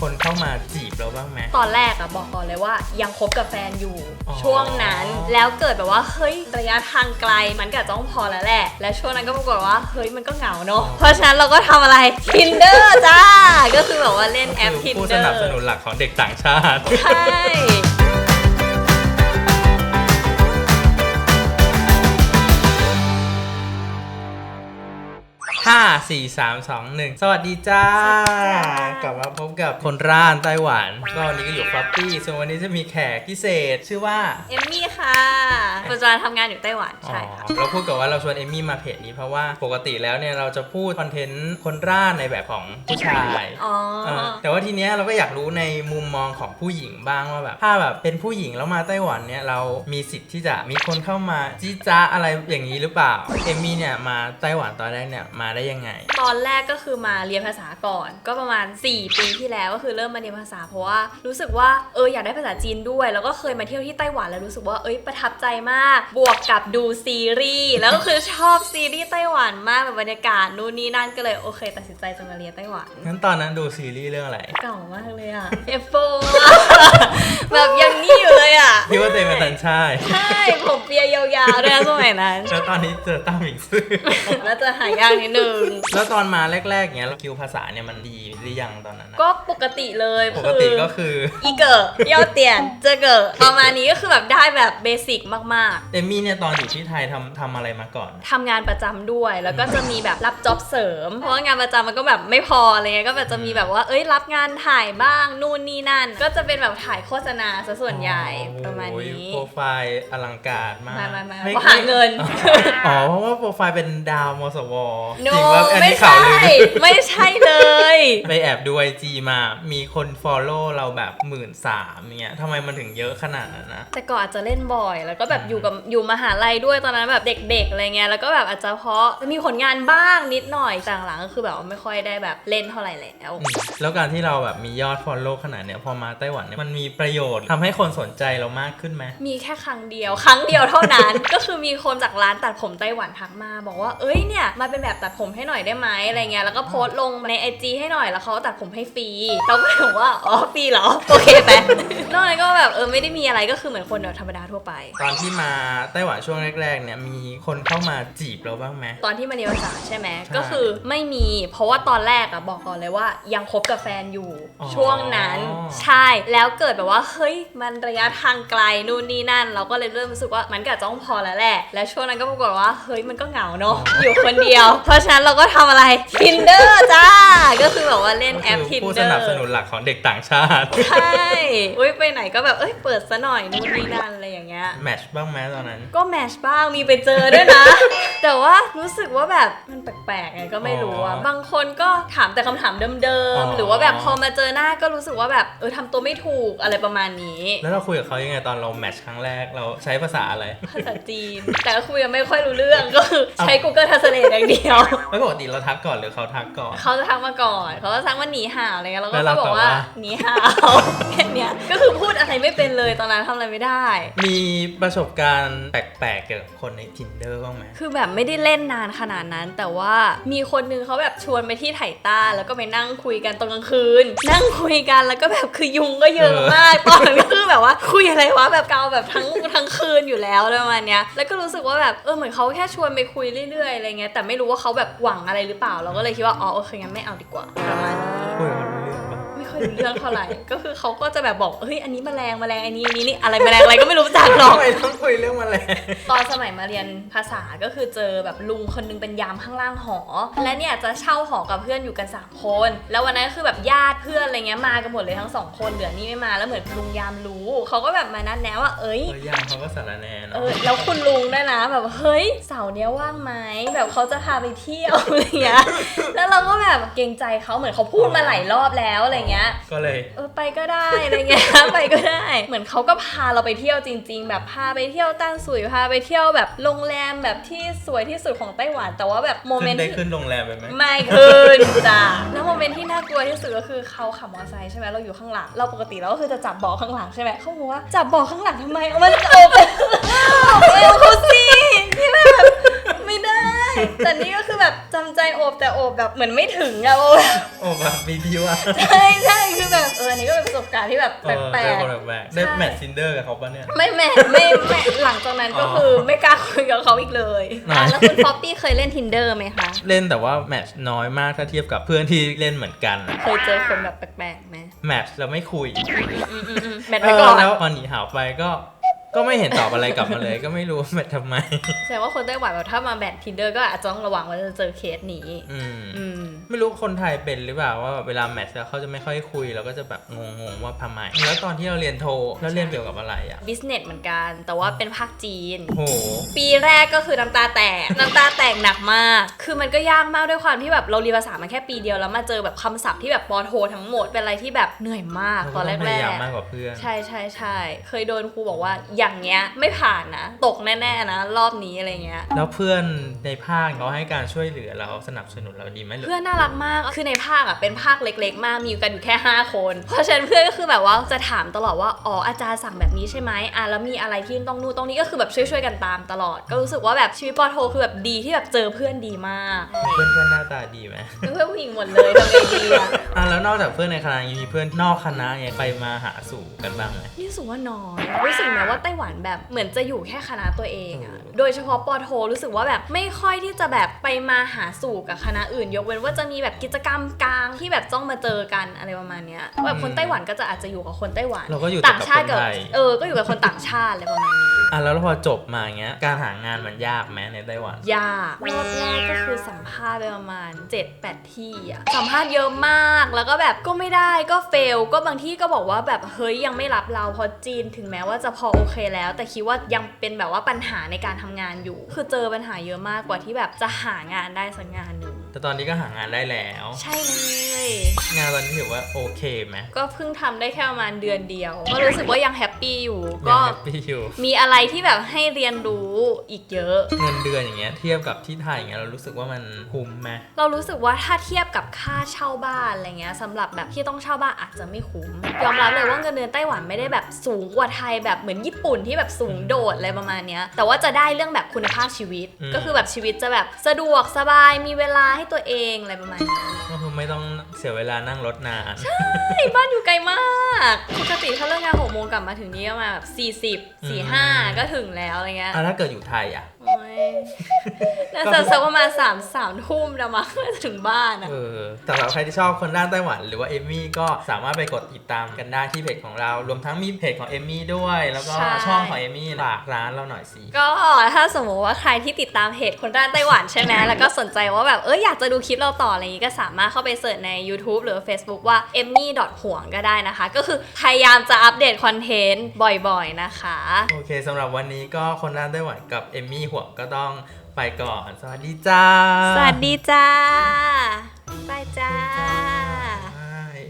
คนเข้ามาจีบเราบ้างไหม ตอนแรกอะบอกก่อนเลยว่ายังคบกับแฟนอยู่อ๋อ ช่วงนั้นแล้วเกิดแบบว่าเฮ้ยระยะทางไกลมันก็ต้องพอแล้วแหละ และช่วงนั้นก็ปรากฏว่าเฮ้ยมันก็เหงาเนอะเพราะฉะนั้นเราก็ทำอะไร Tinder จ้า ก็คือแบบว่าเล่นแอป คือ Tinder ผู้สนับสนุนหลักของเด็กต่างชาติ ใช่ ห้าสี่สามสองหนึ่งสวัสดีจ้า กลับมาพบกับคนร่านไต้หวัน ก็วันนี้ก็อยู่ฟลอปปี้ส่วนวันนี้จะมีแขกพิเศษ ชื่อว่า เอมมี่ค่ะปัจจุบันทำงานอยู่ไต้หวัน ใช่ค่ะ อ๋อเราพูดกับว่าเราชวนเอมมี่มาเพจนี้เพราะว่าปกติแล้วเนี่ยเราจะพูดคอนเทนต์คนร่านในแบบของผู้ชายอ๋อเออแต่ว่าทีเนี้ยเราก็อยากรู้ในมุมมองของผู้หญิงบ้างว่าแบบถ้าแบบเป็นผู้หญิงแล้วมาไต้หวันเนี่ยเรามีสิทธิ์ที่จะมีคนเข้ามาจี้จ้าอะไรอย่างนี้หรือเปล่า เอมมี่เนี่ยมาไต้หวันตอนแรกเนี่ยมาได้ยังไง ตอนแรกก็คือมาเรียนภาษาก่อน ก็ประมาณ 4 ปีที่แล้วก็คือเริ่มมาเรียนภาษาเพราะว่ารู้สึกว่าเอออยากได้ภาษาจีนด้วย แล้วก็เคยมาเที่ยวที่ไต้หวันแล้วรู้สึกว่าเอ้ยประทับใจมาก บวกกับดูซีรีส์แล้วก็คือชอบซีรีส์ไต้หวันมากแบบบรรยากาศนู่นนี่นั่นก็เลยโอเค ตัดสินใจจะมาเรียนไต้หวันงั้นตอนนั้นดูซีรีส์เรื่องอะไรเก่ามากเลยอะ F4 แบบยังนี่อยู่เลยอะพี่ว่าตัวเอง เป็นตันชายใช่ผมเปียยาวๆด้วยนะสมัยนั้นแล้วตอนนี้เจอตั้มหมิงซื่อแล้วจะหายากนิดนึง แล้วตอนมาแรกๆเนี้ยเราคิวภาษาเนี่ยมันดีหรือยังตอนนั้นอะก็ปกติเลยปกติก็คืออีเกอร์ยอดเตียนเจอเกอร์ประมาณนี้ก็คือแบบได้แบบเบสิกมากเอมมี่เนี่ยตอนอยู่ที่ไทยทำทำอะไรมาก่อน ๆทำงานประจำด้วย แล้วก็จะมีแบบรับจ็อบเสริม เพราะว่างานประจำมันก็แบบไม่พออะไรเงี้ยก็แบบจะมีแบบว่าเอ้ยรับงานถ่ายบ้างนู่นนี่นั่น ก็จะเป็นแบบถ่ายโฆษณาซะส่วนใหญ่ประมาณนี้ โอ้ยโปรไฟล์อลังการมากมามามาไม่เพราะหาเงิน อ๋อเพราะว่าโปรไฟล์เป็นดาวมสวโนจริงว่าอันไม่นี้ข่าใช่ วลือไม่ใช่เลย ไปแอบดูไอจีมา มีคน follow เราแบบหมื่นสามเนี่ยทำไมมันถึงเยอะขนาดนั้นนะ แต่ก่อนอาจจะเล่นบ่อย แล้วก็แบบอยู่กับอยู่มหาลัยด้วยตอนนั้นแบบเด็กๆอะไรเงี้ยแล้วก็แบบอาจจะเพราะมีผลงานบ้างนิดหน่อยแต่หลังๆก็คือแบบว่าไม่ค่อยได้แบบเล่นเท่าไหร่แล้ว อืมแล้วการที่เราแบบมียอด follow ขนาดเนี้ยพอมาไต้หวันเนี่ยมันมีประโยชน์ทำให้คนสนใจเรามากขึ้นไหมมีแค่ครั้งเดียว ครั้งเดียวเท่านั้น ก็คือมีคนจากร้านตัดผมไต้หวันทักมา บอกว่าเอ้ยเนี่ยมาเป็นแบบตัดผมให้หน่อยได้ไหมอะไรเงี้ยแล้วก็โพสต์ลงในไอจีให้หน่อยแล้วเขาตัดผมให้ฟรีเราก็ถือว่าอ๋อฟรีเหรอโอเคไปนอกนั้นก็แบบเออไม่ได้มีอะไรก็คือเหมือนคนธรรมดาทั่วไป ตอนที่มาไต้หวันช่วงแรกๆเนี่ยมีคนเข้ามาจีบเราบ้างไหมตอนที่มาเรียนภาษาใช่ไหมใช่ก็คือไม่มี เพราะว่าตอนแรกอะบอกก่อนเลยว่ายังคบกับแฟนอยู่อ๋อช่วงนั้น ใช่แล้วเกิดแบบว่าเฮ้ยมันระยะทางไกลนู่นนี่นั่น เราก็เลยเริ่มรู้สึกว่ามันก็อาจจะต้องพอแล้วแหละ และช่วงนั้นก็ปรากฏว่าเฮ้ยมันก็เหงาเนอะอยู่คนเดียว เพราะฉะนั้นเราก็ทำอะไร Tinder จ้า ก็คือแบบว่าเล่นแอปก็คือ Tinder ผู้สนับสนุนหลักของเด็กต่างชาติ ใช่อุ้ยไปไหนก็แบบเอ้ยเปิดซะหน่อยนู่นนี่นั่นอะไรอย่างเงี้ยแมทช์บ้างไหมตอนนั้น ก็แมชบ้างมีไปเจอด้วยนะ แต่ว่ารู้สึกว่าแบบมันแปลกๆไงก็ไม่รู้อะอ๋อบางคนก็ถามแต่คำถามเดิอ๋มอๆหรือว่าแบบพอมาเจอหน้าก็รู้สึกว่าแบบเออทำตัวไม่ถูกอะไรประมาณนี้ แล้วเราคุยกับเขายังไงตอนเราแมทช์ครั้งแรกเราใช้ภาษาอะไร ภาษาจีน แต่ก็คุยกันไม่ค่อยรู้เรื่องก็คือใช้ Google Translate อย่างเดียว แล้วปกติเราทักก่อนหรือเขาทักก่อน เขาจะทักมาก่อนเขาจะทักว่าหนีห่าวอะไรเงี้ยแล้วก็แล้วเราบอกว่าตอบว่า หนีห่าวแค่เนี้ยก็คือพูดอะไรไม่เป็นเลยตอนนั้นทำอะไรไม่ได้ มีประสบการณ์แปลกๆเกี่ยวกับคนใน tinder บ้างไหม คือแบบไม่ได้เล่นนานขนาดนั้น แต่ว่ามีคนนึงเขาแบบชวนไปที่ไถ่ต้า แล้วก็ไปนั่งคุยกันตอนกลางคืน นั่งคุยกันแล้วก็แบบคือยุงก็เยอะมากตอนนั้นก็คือแบบว่าคุยอะไรวะแบบเกาแบบทั้งทั้งคืนอยู่แล้วอะไรประมาณเนี้ยแล้วก็รู้สึกว่าแบบเออเหมือนเขาแค่ชวนไปคุยเรื่อยๆอะไรเงี้ยแต่ไม่รู้ว่าเขาแบบหวังอะไรหรือเปล่าเราก็เลยคิดว่าอ๋อโอเคงั้นไม่เอาดีกว่าประมาณนี้ คุยกับเขารู้เรื่องปะไม่ค่อยรู้เรื่องเท่าไหร่ ก็คือเขาก็จะแบบบอก เฮ้ย อันนี้แมลงแมลงอันนี้อันนี้นี่อะไรแมลงอะไรก็ไม่รู้จักหรอก ทำไมต้องคุยเรื่องแมาแลงตอนสมัยมาเรียนภาษาก็คือเจอแบบลุงคนนึงเป็นยามข้างล่างหอ และเนี่ยจะเช่าหอกับเพื่อนอยู่กัน3คน แล้ววันนั้นคือแบบญาติเพื่อนอะไรเงี้ยมากันหมดเลยทั้งสองคนเหลือนี่ไม่มาแล้วเหมือนลุงยามรู้ เขาก็แบบมานัดแนะว่าเอ้ย เออยามเขาก็สารแนเอเนาะอแล้วคุณลุงด้วยนะแบบเฮ้ยเสาร์เนี้ยว่างไหมแบบเขาจะพาไปเที่ยว อะไรเงี้ยแล้วเราก็แบบเกรงใจเขาเหมือนเขาพูดมาหลายรอบแล้วอะไรเงี้ยก็เลยเออไปก็ได้อะไรเงี้ยไปก็ได้ เหมือนเขาก็พาเราไปเที่ยวจริง ๆ แบบพาไปเที่ยวต้านสุยพาไปเที่ยวแบบโรงแรมแบบที่สวยที่สุดของไต้หวัน แต่ว่าแบบโมเมขึ้นนต์ได้ที่ขึ้นโรงแรมไปไหมไม่ขึ้นจ้ะแล้วโมเมนต์ที่น่ากลัวที่สุดก็คือเขาขับมอเตอร์ไซค์ใช่ไหมเราอยู่ข้างหลังเราปกติเราก็คือจะจับเบาะข้างหลังใช่ไหมเขาบอกว่าจับเบาะข้างหลังทำไมเอามันโอบโอบเอวเขาสิที่แบบไม่ได้ แต่นี่ก็คือแบบจำใจโอบแต่โอบแบบเหมือนไม่ถึงอะโอบโอ้แบบมีดีว่าใช่ใช่คือแบบอันนี้ก็เป็นประสบการณ์ที่แบบเออแปลเจอกคนแปลกๆได้ใช่แมทซินเดอร์กับเขาปะเนี่ยๆไม่แม่ไม่ไม่หลังจากนั้นก็คือไม่กล้าคุยกับเขาอีกเลยไหน อะแล้วคุณป๊อปปี้เคยเล่น tinder ไหมคะ เล่นแต่ว่าแมทช์น้อยมากถ้าเทียบกับเพื่อนที่เล่นเหมือนกันอะเคยเจอคนแบบแปลกๆไหมแมทช์เราไม่คุย อืมอืมอืมแบตไปก่อน เแล้วพอหนีหาวไปก็ ก็ไม่เห็นตอบอะไรกลับมาเลย ก็ไม่รู้ว่าแมททำไม แสดงว่าคนไต้หวันแบบถ้ามาแบน tinder ก็อาจจะต้องระวังว่าจะเจอเคสนี้ อืมอืม ไม่รู้คนไทยเป็นหรือเปล่าว่าเวลาแมทช์แล้วเขาจะไม่ค่อยคุยเราก็จะแบบงงๆว่าทำไม แล้วตอนที่เราเรียนโทแล้วเรียนเกี่ยวกับอะไรอะ business เหมือนกัน แต่ว่าเป็นภาคจีน โห ปีแรกก็คือน้ำตาแตก น้ำตาแตกหนักมาก คือมันก็ยากมากด้วยความที่แบบเราเรียนภาษามาแค่ปีเดียวแล้วมาเจอแบบคำศัพท์ที่แบบปอโททั้งหมดเป็นอะไรที่แบบเหนื่อยมากเราตอนแรก็กพยายามๆมากกว่าเพื่อนใช่ใช่ใช่เคยโดนครูบอกว่าอย่างเงี้ยไม่ผ่านนะ ตกแน่ๆนะ รอบนี้อะไรเงี้ย แล้วเพื่อนในภาคเขาให้การช่วยเหลือเราสนับสนุนเราดีไหมหรือ เพื่อนน่ารักมาก คือในภาคอะเป็นภาคเล็กๆ มากมีอยู่กันอยู่แค่ 5 คน เพราะฉะนั้นเพื่อนก็คือแบบว่าจะถามตลอดว่า อ๋ออาจารย์สั่งแบบนี้ใช่ไหมอะแล้วมีอะไรที่ต้องนู่นต้องนี้ก็คือแบบช่วยๆกันตามตลอด ก็รู้สึกว่าแบบชีวิตปอโทคือแบบดีที่แบบเจอเพื่อนดีมาก เพื่อนเพื่อนหน้าตาดีไหมเพื่อนผู้หญิงหมดเลยทำไงดีอะ อะแล้วนอกจากเพื่อนในคณะยังมีเพื่อนนอกคณะไงไปมาหาสู่กันบ้างไหม นี่รู้สึกว่าน้อยรู้สึกไหมว่าไต้หวันแบบเหมือนจะอยู่แค่คณะตัวเองอะเออโดยเฉพาะปอโทรู้สึกว่าแบบไม่ค่อยที่จะแบบไปมาหาสู่กับคณะอื่น ยกเว้นว่าจะมีแบบกิจกรรมกลางที่แบบต้องมาเจอกันอะไรประมาณเนี้ยแบบคนไต้หวันก็จะอาจจะอยู่กับคนไต้หวันเราก็อยู่แต่ต่างกับชาคตินกับไทย เออก็อยู่กับคนต่างชาติอะไรประมาณนี้ อะแล้วพอจบมาอย่างเงี้ยการหางานมันยากไหมในไต้หวัน ยากรอบแรกก็คือสัมภาษณ์ไปประมาณ 7-8 ที่อะสัมภาษณ์เยอะมากแล้วก็แบบก็ไม่ได้ก็เฟลก็บางที่ก็บอกว่าแบบเฮ้ยยังไม่รับเราเพราะจีนถึงแม้ว่าจะพอโอเคแล้ว แต่คิดว่ายังเป็นแบบว่าปัญหาในการทำงานอยู่ คือเจอปัญหาเยอะมากกว่าที่แบบจะหางานได้สักงานหนึ่ง แต่ตอนนี้ก็หางานได้แล้ว ใช่เลย งานตอนนี้ถือว่าโอเคไหมก็เพิ่งทำได้แค่ประมาณเดือนเดียว ก็รู้สึกว่ายังแฮปปี้อยู่ยัก็งแฮปปี้อยู่ มีอะไรที่แบบให้เรียนรู้อีกเยอะ เงินเดือนอย่างเงี้ยเทียบกับที่ไทยอย่างเงี้ยเรารู้สึกว่ามันคุ้มไหมเรารู้สึกว่าถ้าเทียบกับค่าเช่าบ้านอะไรเงี้ยสำหรับแบบที่ต้องเช่าบ้านอาจจะไม่คุ้มยอมรับเลยว่าเงินเดือนไต้หวันไม่ได้แบบสูงกว่าไทยแบบเหมือนญี่ปุ่นที่แบบสูงโดดอะไรประมาณเนี้ยแต่ว่าจะได้เรื่องแบบคุณภาพชีวิต ก็คือแบบชีวิตจะแบบสะดวกสบายมีเวลาให้ตัวเองอะไรประมาณนี้ก็คือไม่ต้องเสียเวลานั่งรถนาน ใช่บ้านอยู่ไกลมากปกติถ้าเลิกงานหกโมงกลับมาถึงนี่ก็มาแบบ40 45ก็ถึงแล้วอะไรเงี้ยอะถ้าเกิดอยู่ไทยอะโอ้ย น่าจะสักประมาณสามสามทุ่มแล้วมั้งถึงบ้านอะเออแต่สำหรับใครที่ชอบคนด้านไต้หวันหรือว่าเอมมี่ก็สามารถไปกดติดตามกันได้ที่เพจของเรา รวมทั้งมีเพจของเอมมี่ด้วย แล้วก็ใช่ ช่องของเอมมี่ฝากร้านเราหน่อยสิ ก็ถ้าสมมติว่าใครที่ติดตามเพจคนด้านไต้หวันใช่ไหม แล้วก็สนใจว่าแบบเอออยากจะดูคลิปเราต่ออะไรอย่างนี้ก็สามารถเข้าไปเสิร์ชใน YouTube หรือ Facebook ว่า e m m y ห่วงก็ได้นะคะ ก็คือพยายามจะอัปเดตคอนเทนต์บ่อยๆนะคะ โอเคสำหรับวันนี้ก็คนด้านไต้หวันกับเอมมี่ห่วงก็ต้องไปก่อน สวัสดีจ้า สวัสดีจ้าบายจ้าบาย